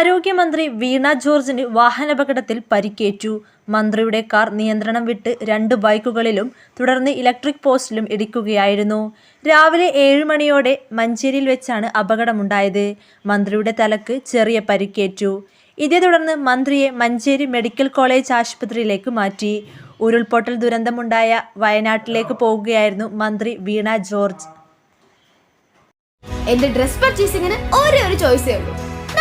ആരോഗ്യമന്ത്രി വീണ ജോർജിന് വാഹനാപകടത്തിൽ പരിക്കേറ്റു. മന്ത്രിയുടെ കാർ നിയന്ത്രണം വിട്ട് രണ്ട് ബൈക്കുകളിലും തുടർന്ന് ഇലക്ട്രിക് പോസ്റ്റിലും ഇടിക്കുകയായിരുന്നു. രാവിലെ ഏഴ് മണിയോടെ മഞ്ചേരിയിൽ വെച്ചാണ് അപകടമുണ്ടായത്. മന്ത്രിയുടെ തലക്ക് ചെറിയ പരിക്കേറ്റു. ഇതേ തുടർന്ന് മന്ത്രിയെ മഞ്ചേരി മെഡിക്കൽ കോളേജ് ആശുപത്രിയിലേക്ക് മാറ്റി. ഉരുൾപൊട്ടൽ ദുരന്തമുണ്ടായ വയനാട്ടിലേക്ക് പോവുകയായിരുന്നു മന്ത്രി വീണ ജോർജ്. എന്റെ ഡ്രസ് പർച്ചേസിംഗിന് ഒരേ ഒരു ചോയ്സേ ഉള്ളൂ.